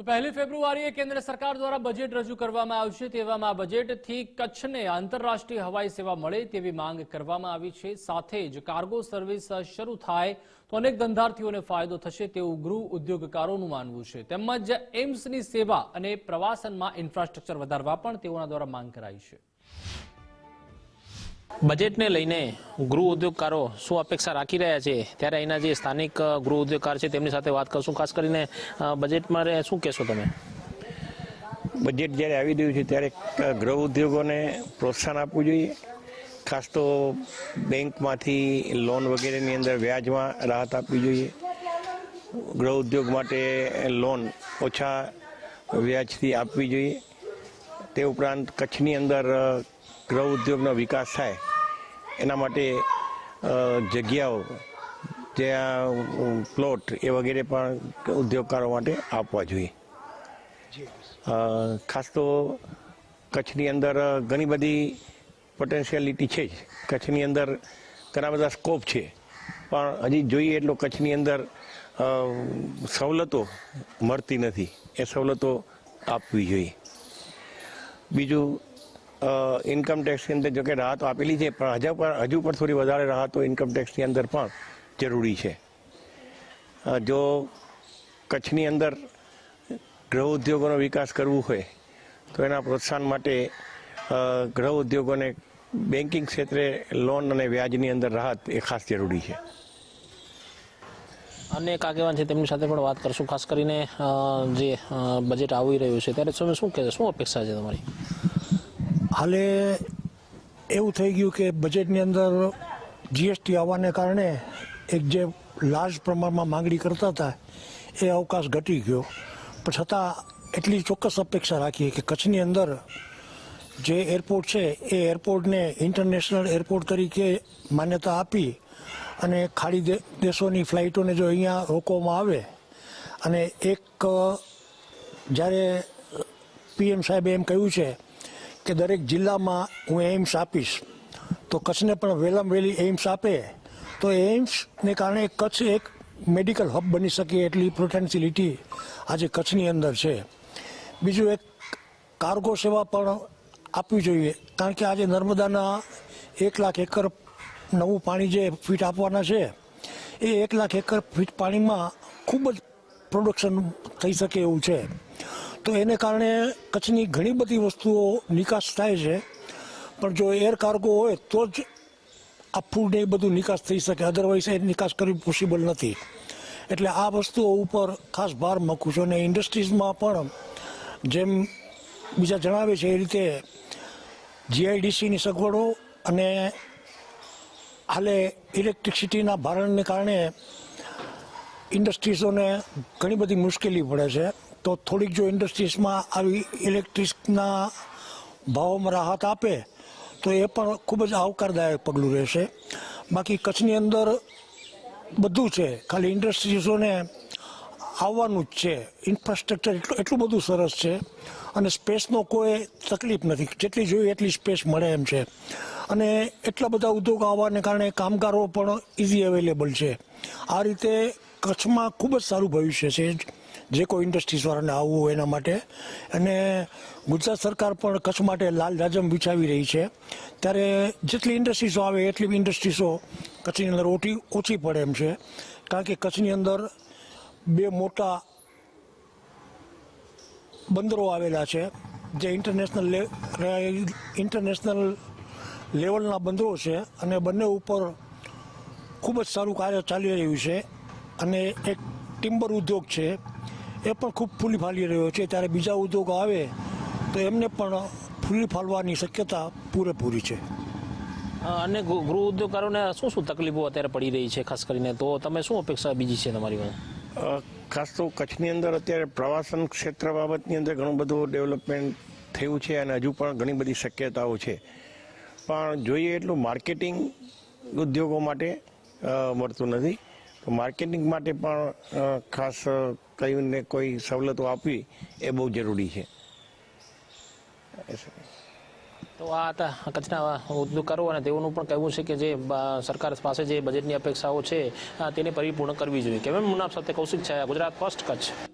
તો પહેલી ફેબ્રુઆરીએ કેન્દ્ર સરકાર દ્વારા બજેટ રજૂ કરવામાં આવશે તેવામાં બજેટથી કચ્છને આંતરરાષ્ટ્રીય હવાઈ સેવા મળે તેવી માંગ કરવામાં આવી છે. સાથે જ કાર્ગો સર્વિસ શરૂ થાય તો અનેક ધંધાર્થીઓને ફાયદો થશે તેવું ગૃહ ઉદ્યોગકારોનું માનવું છે. તેમજ એમ્સની સેવા અને પ્રવાસનમાં ઇન્ફ્રાસ્ટ્રક્ચર વધારવા પણ તેઓના દ્વારા માંગ કરાઈ છે. બજેટને લઈને ગૃહ ઉદ્યોગકારો શું અપેક્ષા રાખી રહ્યા છે? ત્યારે અહીંના જે સ્થાનિક ગૃહ ઉદ્યોગકાર છે તેમની સાથે વાત કરશું, ખાસ કરીને બજેટમાં શું કહેશો તમે? બજેટ જ્યારે આવી રહ્યું છે ત્યારે ગૃહ ઉદ્યોગોને પ્રોત્સાહન આપવું જોઈએ. ખાસ તો બેંકમાંથી લોન વગેરેની અંદર વ્યાજમાં રાહત આપવી જોઈએ. ગૃહ ઉદ્યોગ માટે લોન ઓછા વ્યાજથી આપવી જોઈએ. તે ઉપરાંત કચ્છની અંદર ગૃહ ઉદ્યોગનો વિકાસ થાય એના માટે જગ્યાઓ ત્યાં પ્લોટ એ વગેરે પણ ઉદ્યોગકારો માટે આપવા જોઈએ. ખાસ તો કચ્છની અંદર ઘણી બધી પોટેન્શિયાલિટી છે જ. કચ્છની અંદર ઘણા બધા સ્કોપ છે. પણ હજી જોઈએ એટલો કચ્છની અંદર સવલતો મળતી નથી. એ સવલતો આપવી જોઈએ. બીજું ઇન્કમ ટેક્સની અંદર જોકે રાહતો આપેલી છે, પણ હજુ પણ હજુ પણ થોડી વધારે રાહતો ઇન્કમ ટેક્સની અંદર પણ જરૂરી છે. જો કચ્છની અંદર ગૃહ ઉદ્યોગોનો વિકાસ કરવો હોય, તો એના પ્રોત્સાહન માટે ગૃહ ઉદ્યોગોને બેન્કિંગ ક્ષેત્રે લોન અને વ્યાજની અંદર રાહત એ ખાસ જરૂરી છે. અનેક આગેવાન છે, તેમની સાથે પણ વાત કરશું. ખાસ કરીને જે બજેટ આવી રહ્યું છે, ત્યારે તમે શું કહેશો? શું અપેક્ષા છે તમારી? હાલે એવું થઈ ગયું કે બજેટની અંદર જીએસટી આવવાને કારણે એક જે લાર્જ પ્રમાણમાં માંગણી કરતા હતા, એ અવકાશ ઘટી ગયો. પણ છતાં એટલી ચોક્કસ અપેક્ષા રાખીએ કે કચ્છની અંદર જે એરપોર્ટ છે, એ એરપોર્ટને ઇન્ટરનેશનલ એરપોર્ટ તરીકે માન્યતા આપી અને ખાડી દેશોની ફ્લાઇટોને જો અહીંયા રોકવામાં આવે અને એક, જ્યારે પીએમ સાહેબે એમ કહ્યું છે કે દરેક જિલ્લામાં હું એઇમ્સ આપીશ. તો કચ્છને પણ વહેલામાં વહેલી એઇમ્સ આપે. તો એઇમ્સને કારણે કચ્છ એક મેડિકલ હબ બની શકે એટલી પોટેન્શિયલિટી આજે કચ્છની અંદર છે. બીજું એક કાર્ગો સેવા પણ આપવી જોઈએ. કારણ કે આજે નર્મદાના એક લાખ એકર નવું પાણી જે ફીટ આપવાના છે, એ એક લાખ એકર ફીટ પાણીમાં ખૂબ જ પ્રોડક્શન થઈ શકે એવું છે. તો એને કારણે કચ્છની ઘણી બધી વસ્તુઓ નિકાસ થાય છે. પણ જો એર કાર્ગો હોય તો જ આ ફૂડને એ બધું નિકાસ થઈ શકે. અધરવાઇઝ એ નિકાસ કરવી પોસિબલ નથી. એટલે આ વસ્તુઓ ઉપર ખાસ ભાર મૂકું છું. અને ઇન્ડસ્ટ્રીઝમાં પણ જેમ બીજા જણાવે છે એ રીતે જીઆઈડીસીની સગવડો અને હાલે ઇલેક્ટ્રિસિટીના ભારણને કારણે ઇન્ડસ્ટ્રીઝોને ઘણી બધી મુશ્કેલી પડે છે. તો થોડીક જો ઇન્ડસ્ટ્રીઝમાં આવી ઇલેક્ટ્રિકના ભાવોમાં રાહત આપે, તો એ પણ ખૂબ જ આવકારદાયક પગલું રહેશે. બાકી કચ્છની અંદર બધું છે, ખાલી ઇન્ડસ્ટ્રીઝોને આવવાનું જ છે. ઇન્ફ્રાસ્ટ્રક્ચર એટલું એટલું બધું સરસ છે અને સ્પેસનો કોઈ તકલીફ નથી. જેટલી જોઈએ એટલી સ્પેસ મળે એમ છે. અને એટલા બધા ઉદ્યોગો આવવાને કારણે કામગારો પણ ઇઝી અવેલેબલ છે. આ રીતે કચ્છમાં ખૂબ જ સારું ભવિષ્ય છે. જે કોઈ ઇન્ડસ્ટ્રીઝવાળાને આવવું એના માટે. અને ગુજરાત સરકાર પણ કચ્છ માટે લાલ રાજમ વિછાવી રહી છે. ત્યારે જેટલી ઇન્ડસ્ટ્રીઝો આવે, એટલી ઇન્ડસ્ટ્રીઝો કચ્છની અંદર ઓછી ઓછી પડે એમ છે. કારણ કે કચ્છની અંદર બે મોટા બંદરો આવેલા છે. જે ઇન્ટરનેશનલ ઇન્ટરનેશનલ લેવલના બંદરો છે અને બંને ઉપર ખૂબ જ સારું કાર્ય ચાલી રહ્યું છે. અને એક ટિમ્બર ઉદ્યોગ છે. એ પણ ખૂબ ફૂલી ફાલી રહ્યો છે. ત્યારે બીજા ઉદ્યોગો આવે તો એમને પણ ફૂલી ફાલવાની શક્યતા પૂરેપૂરી છે. અને ગૃહ ઉદ્યોગકારોને શું શું તકલીફો અત્યારે પડી રહી છે ખાસ કરીને? તો તમે શું અપેક્ષા બીજી છે તમારી ખાસ તો કચ્છની અંદર અત્યારે પ્રવાસન ક્ષેત્ર બાબતની અંદર ઘણું બધું ડેવલપમેન્ટ થયું છે અને હજુ પણ ઘણી બધી શક્યતાઓ છે. પણ જોઈએ એટલું માર્કેટિંગ ઉદ્યોગો માટે મળતું નથી. તો માર્કેટિંગ માટે પણ ખાસ અ, કોઈ સવલતો આપવી એ બહુ જરૂરી છે. તો આ હતા કચ્છના ઉદ્યોગકારો અને તેઓનું પણ કહેવું છે કે જે સરકાર પાસે જે બજેટની અપેક્ષાઓ છે તેને પરિપૂર્ણ કરવી જોઈએ. કેમ મુનાફ સાથે કૌશિક છે ગુજરાત ફર્સ્ટ કચ્છ.